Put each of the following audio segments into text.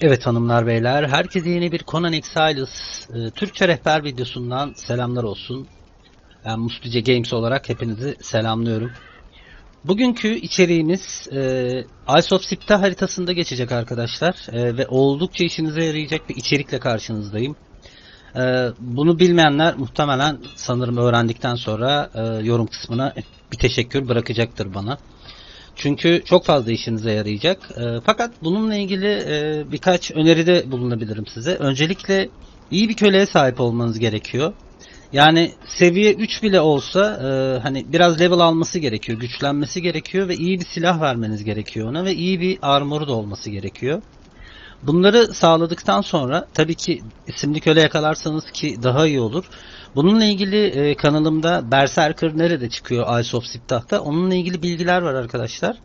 Evet hanımlar beyler, herkese yeni bir Conan Exiles e, Türkçe rehber videosundan selamlar olsun. Ben Mustice Games olarak hepinizi selamlıyorum. Bugünkü içeriğimiz e, Ice of Sipta haritasında geçecek arkadaşlar e, ve oldukça işinize yarayacak bir içerikle karşınızdayım. E, bunu bilmeyenler muhtemelen sanırım öğrendikten sonra e, yorum kısmına bir teşekkür bırakacaktır bana. Çünkü çok fazla işinize yarayacak. E, fakat bununla ilgili e, birkaç öneride bulunabilirim size. Öncelikle iyi bir köleye sahip olmanız gerekiyor. Yani seviye 3 bile olsa e, hani biraz level alması gerekiyor, güçlenmesi gerekiyor ve iyi bir silah vermeniz gerekiyor ona ve iyi bir armoru da olması gerekiyor. Bunları sağladıktan sonra tabii ki isimli köle yakalarsanız ki daha iyi olur. Bununla ilgili e, kanalımda Berserker nerede çıkıyor Ice of Siftah'ta onunla ilgili bilgiler var arkadaşlar.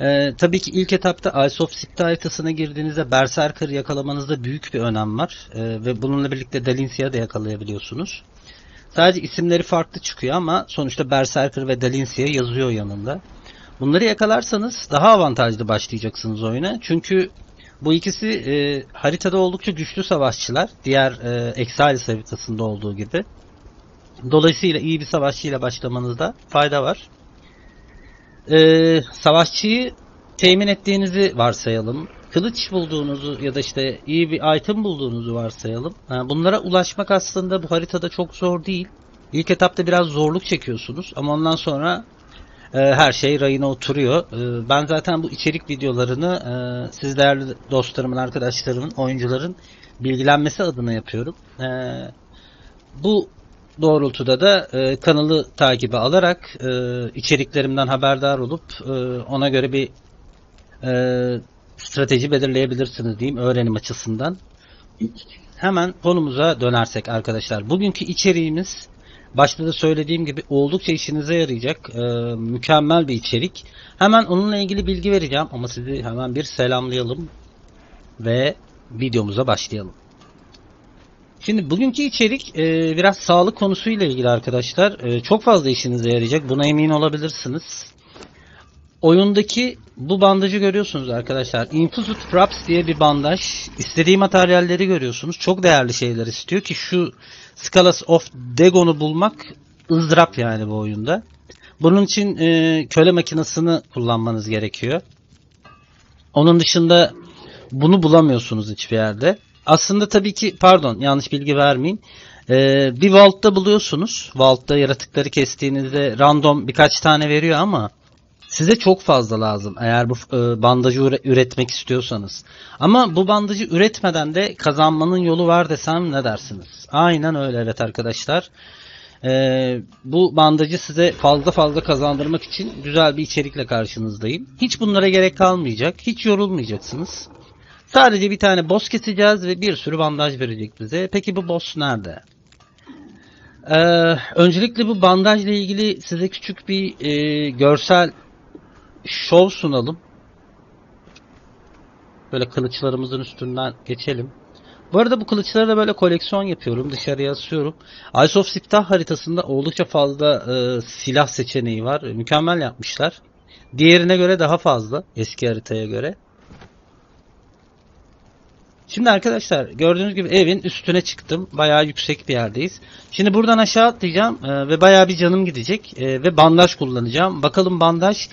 E, tabii ki ilk etapta Ice of Siftah haritasına girdiğinizde Berserker yakalamanızda büyük bir önem var. E, ve bununla birlikte Dalincia'yı da yakalayabiliyorsunuz. Sadece isimleri farklı çıkıyor ama sonuçta Berserker ve Dalincia yazıyor yanında. Bunları yakalarsanız daha avantajlı başlayacaksınız oyuna. Çünkü bu ikisi e, haritada oldukça güçlü savaşçılar. Diğer e, Exiles haritasında olduğu gibi. Dolayısıyla iyi bir savaşçıyla başlamanızda fayda var. E, savaşçıyı temin ettiğinizi varsayalım. Kılıç bulduğunuzu ya da işte iyi bir item bulduğunuzu varsayalım. Ha, bunlara ulaşmak aslında bu haritada çok zor değil. İlk etapta biraz zorluk çekiyorsunuz ama ondan sonra e, her şey rayına oturuyor. E, ben zaten bu içerik videolarını e, siz değerli dostlarımın, arkadaşlarımın, oyuncuların bilgilenmesi adına yapıyorum. E, bu doğrultuda da e, kanalı takibi alarak e, içeriklerimden haberdar olup e, ona göre bir strateji belirleyebilirsiniz diyeyim öğrenim açısından. Hemen konumuza dönersek arkadaşlar. Bugünkü içeriğimiz başta da söylediğim gibi oldukça işinize yarayacak e, mükemmel bir içerik. Hemen onunla ilgili bilgi vereceğim ama sizi hemen bir selamlayalım ve videomuza başlayalım. Şimdi bugünkü içerik e, biraz sağlık konusuyla ilgili arkadaşlar. E, çok fazla işinize yarayacak. Buna emin olabilirsiniz. Oyundaki bu bandajı görüyorsunuz arkadaşlar. Infused Props diye bir bandaj. İstediği materyalleri görüyorsunuz. Çok değerli şeyler istiyor ki şu Scalas of Dagon'u bulmak ızdırap yani bu oyunda. Bunun için e, köle makinesini kullanmanız gerekiyor. Onun dışında bunu bulamıyorsunuz hiçbir yerde. Aslında tabii ki pardon yanlış bilgi vermeyeyim. Ee, bir vault'ta buluyorsunuz. Vault'ta yaratıkları kestiğinizde random birkaç tane veriyor ama size çok fazla lazım eğer bu e, bandajı üre- üretmek istiyorsanız. Ama bu bandajı üretmeden de kazanmanın yolu var desem ne dersiniz? Aynen öyle evet arkadaşlar. Ee, bu bandajı size fazla fazla kazandırmak için güzel bir içerikle karşınızdayım. Hiç bunlara gerek kalmayacak. Hiç yorulmayacaksınız. Sadece bir tane boss keseceğiz ve bir sürü bandaj verecek bize. Peki bu boss nerede? Ee, öncelikle bu bandajla ilgili size küçük bir e, görsel şov sunalım. Böyle kılıçlarımızın üstünden geçelim. Bu arada bu kılıçları da böyle koleksiyon yapıyorum. Dışarıya asıyorum. Ice of Siftah haritasında oldukça fazla e, silah seçeneği var. Mükemmel yapmışlar. Diğerine göre daha fazla. Eski haritaya göre. Şimdi arkadaşlar gördüğünüz gibi evin üstüne çıktım. Bayağı yüksek bir yerdeyiz. Şimdi buradan aşağı atlayacağım e, ve bayağı bir canım gidecek e, ve bandaj kullanacağım. Bakalım bandaj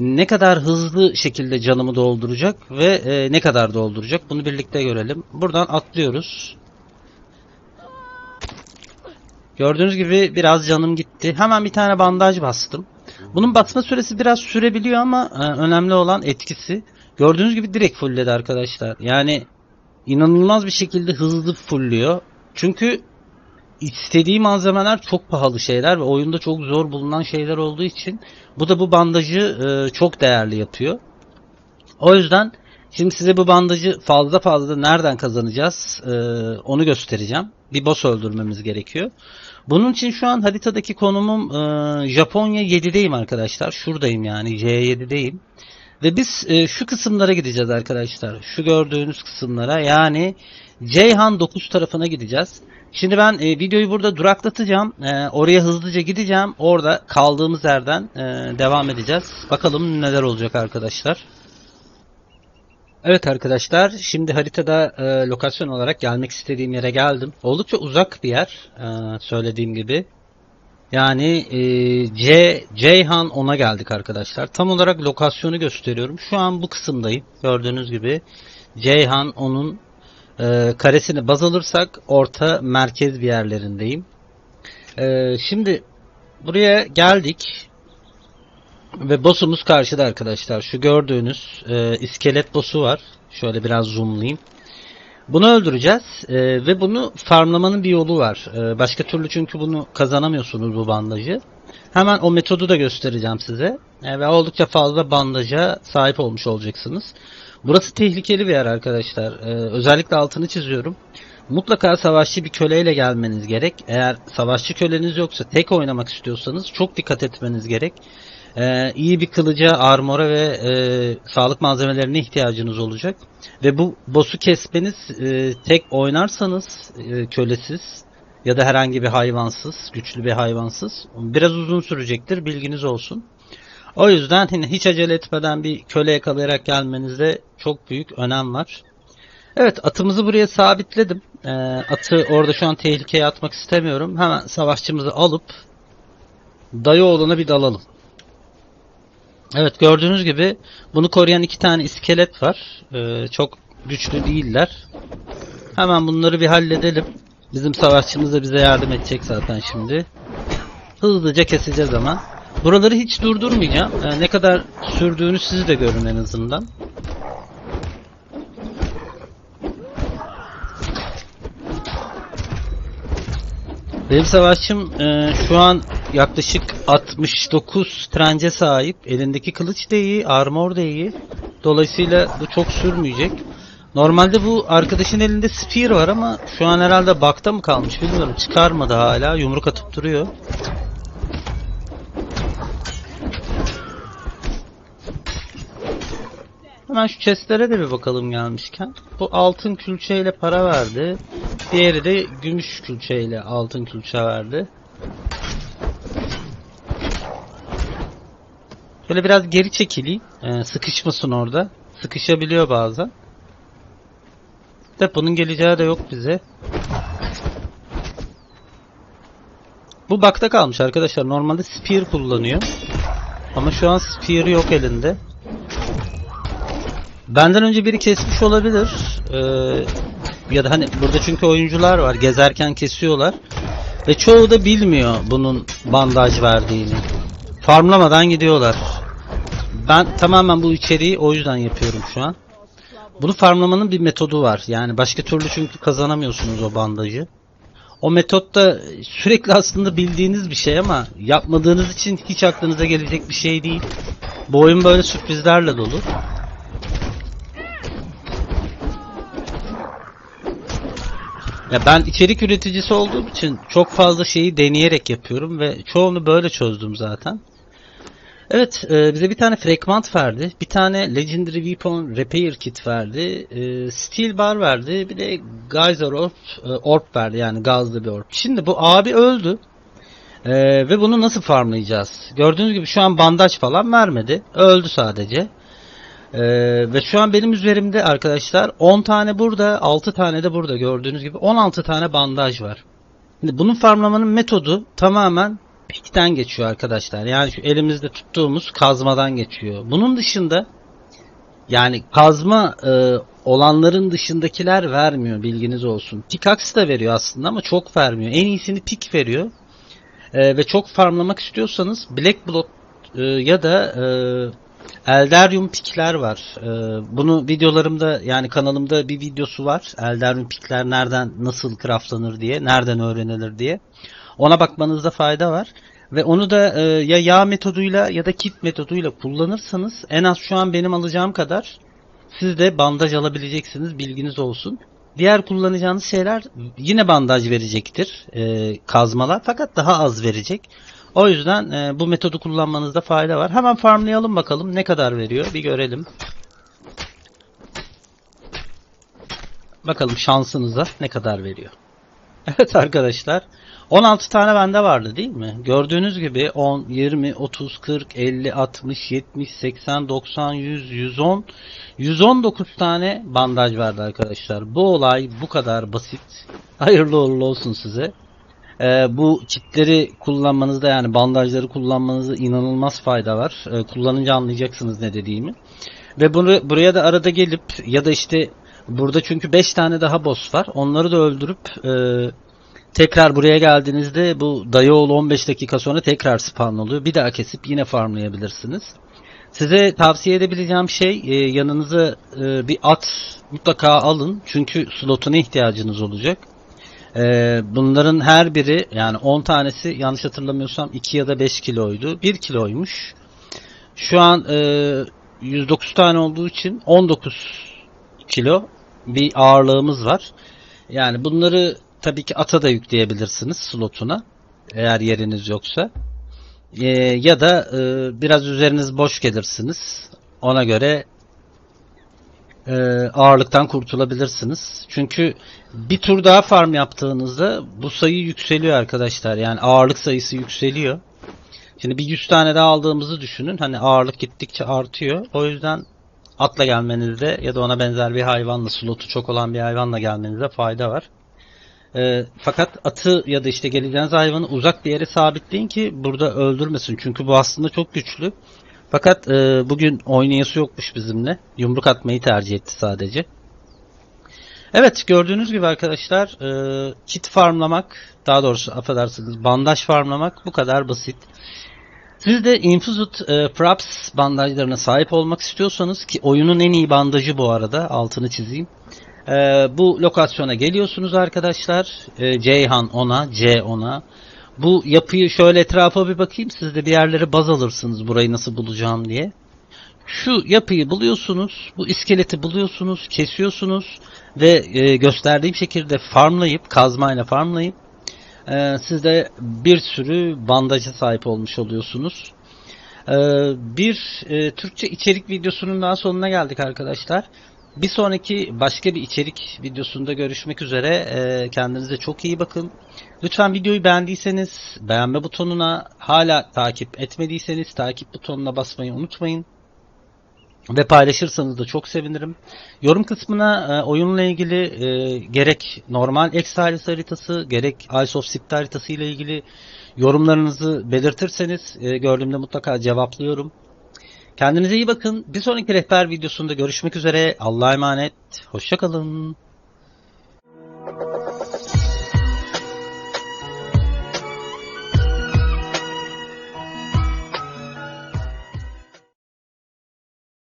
ne kadar hızlı şekilde canımı dolduracak ve e, ne kadar dolduracak bunu birlikte görelim. Buradan atlıyoruz. Gördüğünüz gibi biraz canım gitti. Hemen bir tane bandaj bastım. Bunun basma süresi biraz sürebiliyor ama e, önemli olan etkisi. Gördüğünüz gibi direkt fullledi arkadaşlar. Yani inanılmaz bir şekilde hızlı fullüyor. Çünkü istediği malzemeler çok pahalı şeyler ve oyunda çok zor bulunan şeyler olduğu için bu da bu bandajı e, çok değerli yapıyor. O yüzden şimdi size bu bandajı fazla fazla nereden kazanacağız e, onu göstereceğim. Bir boss öldürmemiz gerekiyor. Bunun için şu an haritadaki konumum e, Japonya 7'deyim arkadaşlar. Şuradayım yani J7'deyim. Ve biz e, şu kısımlara gideceğiz arkadaşlar. Şu gördüğünüz kısımlara yani Ceyhan 9 tarafına gideceğiz. Şimdi ben e, videoyu burada duraklatacağım. E, oraya hızlıca gideceğim. Orada kaldığımız yerden e, devam edeceğiz. Bakalım neler olacak arkadaşlar. Evet arkadaşlar, şimdi haritada e, lokasyon olarak gelmek istediğim yere geldim. Oldukça uzak bir yer, e, söylediğim gibi. Yani e, C Ceyhan 10'a geldik arkadaşlar. Tam olarak lokasyonu gösteriyorum. Şu an bu kısımdayım. Gördüğünüz gibi Ceyhan 10'un e, karesini baz alırsak orta merkez bir yerlerindeyim. E, şimdi buraya geldik. Ve boss'umuz karşıda arkadaşlar. Şu gördüğünüz e, iskelet boss'u var. Şöyle biraz zoomlayayım. Bunu öldüreceğiz e, ve bunu farmlamanın bir yolu var. E, başka türlü çünkü bunu kazanamıyorsunuz bu bandajı. Hemen o metodu da göstereceğim size. E, ve oldukça fazla bandaja sahip olmuş olacaksınız. Burası tehlikeli bir yer arkadaşlar. E, özellikle altını çiziyorum. Mutlaka savaşçı bir köleyle gelmeniz gerek. Eğer savaşçı köleniz yoksa tek oynamak istiyorsanız çok dikkat etmeniz gerek. Ee, iyi bir kılıca, armora ve e, sağlık malzemelerine ihtiyacınız olacak. Ve bu boss'u kesmeniz e, tek oynarsanız e, kölesiz ya da herhangi bir hayvansız, güçlü bir hayvansız biraz uzun sürecektir bilginiz olsun. O yüzden hiç acele etmeden bir köle yakalayarak gelmenizde çok büyük önem var. Evet atımızı buraya sabitledim. Ee, atı orada şu an tehlikeye atmak istemiyorum. Hemen savaşçımızı alıp Dayıoğlu'na bir dalalım. Evet gördüğünüz gibi bunu koruyan iki tane iskelet var. Ee, çok güçlü değiller. Hemen bunları bir halledelim. Bizim savaşçımız da bize yardım edecek zaten şimdi. Hızlıca keseceğiz ama. Buraları hiç durdurmayacağım. Ee, ne kadar sürdüğünü siz de görün en azından. Benim savaşçım e, şu an yaklaşık 69 trence sahip. Elindeki kılıç da iyi, armor da iyi. Dolayısıyla bu çok sürmeyecek. Normalde bu arkadaşın elinde spear var ama şu an herhalde bakta mı kalmış bilmiyorum. Çıkarmadı hala. Yumruk atıp duruyor. Hemen şu chestlere de bir bakalım gelmişken. Bu altın külçeyle para verdi. Diğeri de gümüş külçeyle altın külçe verdi. Şöyle biraz geri çekileyim. Ee, sıkışmasın orada. Sıkışabiliyor bazen. Deponun geleceği de yok bize. Bu bakta kalmış arkadaşlar. Normalde spear kullanıyor. Ama şu an spear yok elinde. Benden önce biri kesmiş olabilir. Ee, ya da hani burada çünkü oyuncular var. Gezerken kesiyorlar. Ve çoğu da bilmiyor bunun bandaj verdiğini. Farmlamadan gidiyorlar. Ben tamamen bu içeriği o yüzden yapıyorum şu an. Bunu farmlamanın bir metodu var. Yani başka türlü çünkü kazanamıyorsunuz o bandajı. O metot da sürekli aslında bildiğiniz bir şey ama yapmadığınız için hiç aklınıza gelecek bir şey değil. Bu oyun böyle sürprizlerle dolu. Ya ben içerik üreticisi olduğum için çok fazla şeyi deneyerek yapıyorum ve çoğunu böyle çözdüm zaten. Evet, e, bize bir tane fragment verdi. Bir tane Legendary Weapon Repair Kit verdi. E, Steel Bar verdi. Bir de Geyser Orb, e, orb verdi. Yani gazlı bir orb. Şimdi bu abi öldü. E, ve bunu nasıl farmlayacağız? Gördüğünüz gibi şu an bandaj falan vermedi. Öldü sadece. Ee, ve şu an benim üzerimde arkadaşlar 10 tane burada 6 tane de burada gördüğünüz gibi 16 tane bandaj var. Şimdi bunun farmlamanın metodu tamamen pikten geçiyor arkadaşlar. Yani şu elimizde tuttuğumuz kazmadan geçiyor. Bunun dışında yani kazma e, olanların dışındakiler vermiyor bilginiz olsun. Pickaxe da veriyor aslında ama çok vermiyor. En iyisini pik veriyor. E, ve çok farmlamak istiyorsanız Black Blood e, ya da e, Eldarium pikler var. Ee, bunu videolarımda yani kanalımda bir videosu var. Eldarium pikler nereden nasıl craftlanır diye, nereden öğrenilir diye. Ona bakmanızda fayda var. Ve onu da e, ya yağ metoduyla ya da kit metoduyla kullanırsanız en az şu an benim alacağım kadar siz de bandaj alabileceksiniz bilginiz olsun. Diğer kullanacağınız şeyler yine bandaj verecektir e, kazmalar fakat daha az verecek. O yüzden e, bu metodu kullanmanızda fayda var. Hemen farmlayalım bakalım ne kadar veriyor bir görelim. Bakalım şansınıza ne kadar veriyor. Evet arkadaşlar 16 tane bende vardı değil mi? Gördüğünüz gibi 10, 20, 30, 40, 50, 60, 70, 80, 90, 100, 110, 119 tane bandaj vardı arkadaşlar. Bu olay bu kadar basit. Hayırlı uğurlu olsun size. Ee, bu kitleri kullanmanızda yani bandajları kullanmanızda inanılmaz fayda var. Ee, kullanınca anlayacaksınız ne dediğimi. Ve bunu buraya da arada gelip ya da işte burada çünkü 5 tane daha boss var. Onları da öldürüp e, tekrar buraya geldiğinizde bu dayıoğlu 15 dakika sonra tekrar spawn oluyor. Bir daha kesip yine farmlayabilirsiniz. Size tavsiye edebileceğim şey e, yanınıza e, bir at mutlaka alın. Çünkü slotuna ihtiyacınız olacak. E, bunların her biri yani 10 tanesi yanlış hatırlamıyorsam 2 ya da 5 kiloydu. 1 kiloymuş. Şu an e, 109 tane olduğu için 19 kilo bir ağırlığımız var. Yani bunları tabii ki ata da yükleyebilirsiniz slotuna eğer yeriniz yoksa. Ee, ya da e, biraz üzeriniz boş gelirsiniz. Ona göre e, ağırlıktan kurtulabilirsiniz. Çünkü bir tur daha farm yaptığınızda bu sayı yükseliyor arkadaşlar. Yani ağırlık sayısı yükseliyor. Şimdi bir 100 tane daha aldığımızı düşünün. Hani ağırlık gittikçe artıyor. O yüzden atla gelmenizde ya da ona benzer bir hayvanla, slotu çok olan bir hayvanla gelmenizde fayda var. Ee, fakat atı ya da işte geleceğiniz hayvanı uzak bir yere sabitleyin ki burada öldürmesin. Çünkü bu aslında çok güçlü. Fakat e, bugün oynayası yokmuş bizimle. Yumruk atmayı tercih etti sadece. Evet gördüğünüz gibi arkadaşlar e, kit farmlamak daha doğrusu affedersiniz bandaj farmlamak bu kadar basit. Siz de Infused e, Props bandajlarına sahip olmak istiyorsanız ki oyunun en iyi bandajı bu arada altını çizeyim. E, bu lokasyona geliyorsunuz arkadaşlar. E, Ceyhan 10'a, C 10'a. Bu yapıyı şöyle etrafa bir bakayım. Siz de bir yerlere baz alırsınız burayı nasıl bulacağım diye. Şu yapıyı buluyorsunuz. Bu iskeleti buluyorsunuz. Kesiyorsunuz. Ve e, gösterdiğim şekilde farmlayıp kazmayla farmlayıp e, siz de bir sürü bandaja sahip olmuş oluyorsunuz. E, bir e, Türkçe içerik videosunun daha sonuna geldik arkadaşlar. Bir sonraki başka bir içerik videosunda görüşmek üzere. E, kendinize çok iyi bakın. Lütfen videoyu beğendiyseniz beğenme butonuna hala takip etmediyseniz takip butonuna basmayı unutmayın. Ve paylaşırsanız da çok sevinirim. Yorum kısmına e, oyunla ilgili e, gerek normal Exiles haritası gerek Ice of Sipti haritası ile ilgili yorumlarınızı belirtirseniz e, gördüğümde mutlaka cevaplıyorum. Kendinize iyi bakın. Bir sonraki rehber videosunda görüşmek üzere. Allah'a emanet. Hoşçakalın.